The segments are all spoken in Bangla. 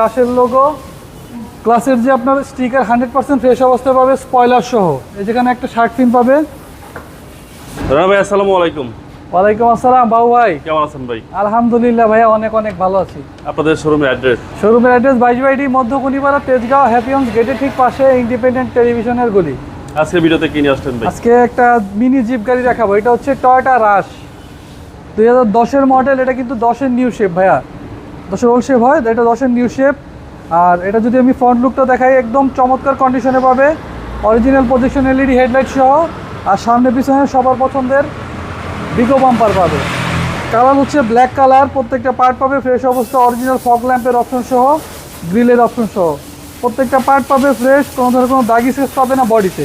রাশের লোগো ক্লাসের যে আপনার স্টিকার হান্ড্রেড পার্সেন্ট ফ্রেশ অবস্থায় পাবে স্পয়লার সহ। এই যেখানে একটা শার্ট ফিন পাবে। রানা ভাই আসসালামু আলাইকুম। ওয়ালাইকুম আসসালাম বাবু ভাই। কেমন আছেন ভাই? আলহামদুলিল্লাহ ভাইয়া অনেক অনেক ভালো আছি। আপনাদের শোরুমের অ্যাড্রেস শোরুমের অ্যাড্রেস বাইশ বাইডি মধ্যকুনিপাড়া তেজগাঁও হ্যাপিয়ন্স গেটের ঠিক পাশে ইন্ডিপেন্ডেন্ট টেলিভিশনের গলি। আজকে ভিডিওতে কি নিয়ে আসছেন ভাই? আজকে একটা মিনি জিপ গাড়ি দেখাবো। এটা হচ্ছে টয়টা রাশ দুই হাজার দশের মডেল এটা কিন্তু দশের নিউ শেপ ভাইয়া। দশের ওল্ড শেপ হয় এটা দশের নিউ শেপ আর এটা যদি আমি ফ্রন্ট লুকটা দেখাই, একদম চমৎকার কন্ডিশনে পাবে। অরিজিনাল পজিশন এলইডি হেডলাইট সহ। আর সামনে পিছনে সবার পছন্দের বিগো বাম্পার পাবে। কালার হচ্ছে ব্ল্যাক কালার প্রত্যেকটা পার্ট পাবে। ফ্রেশ অবস্থা অরিজিনাল ফগ ল্যাম্পের অপশন সহ গ্রিলের অপশন সহ। প্রত্যেকটা পার্ট পাবে ফ্রেশ কোনো ধরনের কোনো দাগি সেস পাবে না বডিতে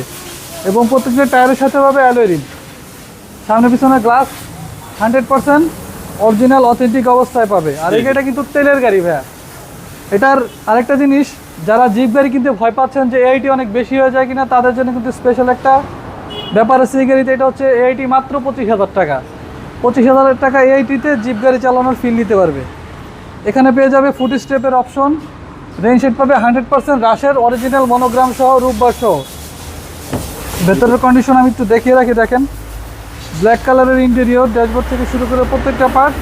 এবং প্রত্যেকটা টায়ারের সাথে পাবে অ্যালোরিন সামনে পিছনে glass hundred percent original authentic অবস্থায় পাবে। আর জি। কিন্তু তেলের গাড়ি ভাইয়া। এটার আরেকটা জিনিস যারা জিপ গাড়ি কিনতে ভয় পাচ্ছেন যে এইটি অনেক বেশি হয়ে যায় কিনা তাদের জন্য কিন্তু স্পেশাল একটা ব্যাপার আছে এই গাড়িতে। এটা হচ্ছে এইটি মাত্র পঁচিশ হাজার টাকা। পঁচিশ হাজার টাকা এইটিতে জিপ গাড়ি চালানোর ফিল নিতে পারবে। এখানে পেয়ে যাবে ফুট স্টেপের অপশন রেন শেড পাবে হান্ড্রেড পার্সেন্ট রাশের অরিজিনাল মনোগ্রাম সহ রূপবার সহ। ভেতরের কন্ডিশন আমি একটু দেখিয়ে রাখি দেখেন। ব্ল্যাক কালারের ইন্টেরিয়র ড্যাশবোর্ড থেকে শুরু করে প্রত্যেকটা পার্ট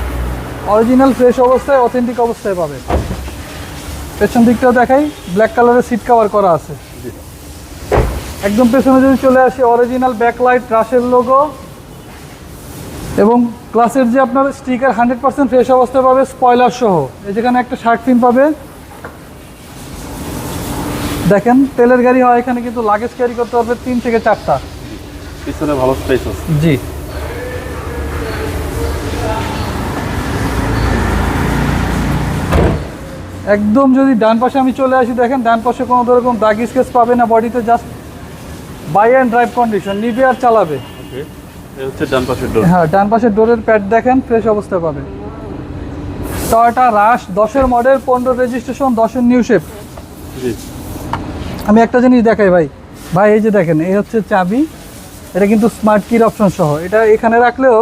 অরিজিনাল ফ্রেশ অবস্থায় অথেন্টিক অবস্থায় পাবে। পেছন দিকটাও দেখাই ব্ল্যাক কালারের সিট কভার করা আছে। একদম পেছনে যদি চলে আসে অরিজিনাল ব্যাকলাইট রাশের লোগো এবং ক্লাসের যে আপনার স্টিকার হান্ড্রেড পার্সেন্ট ফ্রেশ অবস্থায় পাবে স্পয়লার সহ। এই যেখানে একটা শার্ট ফিন পাবে। দেখেন তেলের গাড়ি হয় এখানে কিন্তু লাগেজ ক্যারি করতে পারবে তিন থেকে চারটা। পিছনে ভালো স্পেস আছে। জি। একদম যদি ডান পাশে আমি চলে আসি দেখেন ডান পাশে কোনো রকম দাগ স্কেচ পাবে না বডিতে just buy and drive condition নিবে আর চালাবে। ওকে এই হচ্ছে ডান পাশের ডোর হ্যাঁ ডান পাশের ডোরের প্যাড দেখেন ফ্রেশ অবস্থায় পাবে। টয়টা রাশ দশের মডেল পনেরো রেজিস্ট্রেশন দশের নিউ শেপ জি। আমি একটা জিনিস দেখাই ভাই। ভাই এই যে দেখেন এই হচ্ছে চাবি। এটা কিন্তু স্মার্ট কির অপশন সহ। এটা এখানে রাখলেও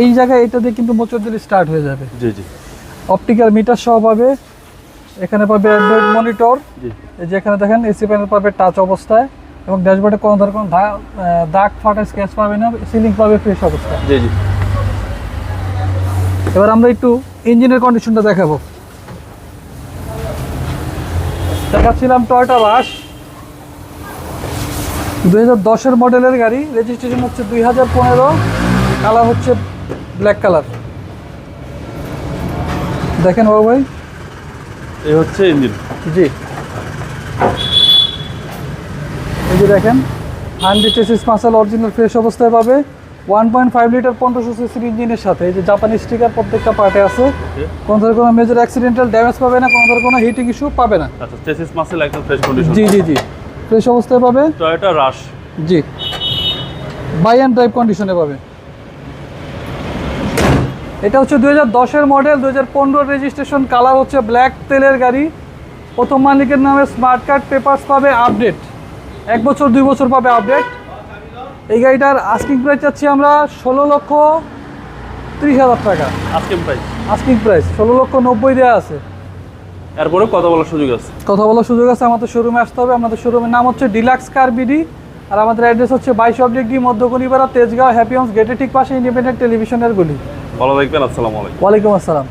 এই জায়গায় এটা দিয়ে কিন্তু মোচর দিলে স্টার্ট হয়ে যাবে। জি জি। অপটিক্যাল মিটার সহ পাবে। এখানে পাবে অ্যান্ড্রয়েড মনিটর এই যে এখানে দেখেন এসি প্যানেল পাবে টাচ অবস্থায় এবং ড্যাশবোর্ডে কোনো ধরনের কোনো দাগ ফাটা স্কেচ পাবে না সিলিং পাবে ফ্রেশ অবস্থায়। জি জি। এবার আমরা একটু ইঞ্জিনের কন্ডিশনটা দেখাবো। দেখাচ্ছিলাম টয়টা রাশ দুই হাজার মডেলের গাড়ি। রেজিস্ট্রেশন হচ্ছে দুই হাজার পনেরো। কালার হচ্ছে ব্ল্যাক কালার দেখেন বাবু ভাই। এই হচ্ছে ইঞ্জিন জি। এই যে দেখেন হান্ড্রেড এসিস মাসাল অরিজিনাল ফ্রেশ অবস্থায় পাবে। ওয়ান পয়েন্ট ফাইভ লিটার পনেরোশো সিসির ইঞ্জিনের সাথে। এই যে জাপানি স্টিকার প্রত্যেকটা পার্টে আছে। কোনো ধরনের কোনো মেজর অ্যাক্সিডেন্টাল ড্যামেজ পাবে না কোনো ধরনের কোনো হিটিং ইস্যু পাবে না। আচ্ছা চেসিস মাসেল একদম ফ্রেশ কন্ডিশন জি জি জি। ফ্রেশ অবস্থায় পাবে? Toyota Rush G. Buy and drive কন্ডিশনে পাবে। এটা হচ্ছে দুই হাজার দশের মডেল দু হাজার পনেরো রেজিস্ট্রেশন কালার হচ্ছে ব্ল্যাক তেলের গাড়ি। প্রথম মালিকের নামে স্মার্ট কার্ড পেপারস পাবে আপডেট এক বছর দুই বছর পাবে আপডেট এই গাড়িটার আস্কিং প্রাইস চাচ্ছি আমরা ষোলো লক্ষ ত্রিশ হাজার টাকা। আজকে প্রাইস আস্কিং প্রাইস ষোলো লক্ষ নব্বই দেওয়া আছে। এরপরে কথা বলার সুযোগ আছে। কথা বলার সুযোগ আছে আমাদের শোরুমে আসতে হবে। আমাদের শোরুমের নাম হচ্ছে ডিলাক্স কার বিডি আর আমাদের অ্যাড্রেস হচ্ছে বাইশ অব ডি মধ্যকনিপাড়া তেজগাঁও হ্যাপিয়ন্স গেটের ঠিক পাশে ইন্ডিপেন্ডেন্ট টেলিভিশনের গুলি। ভালো থাকবেন আসসালামু আলাইকুম। ওয়ালাইকুম আসসালাম।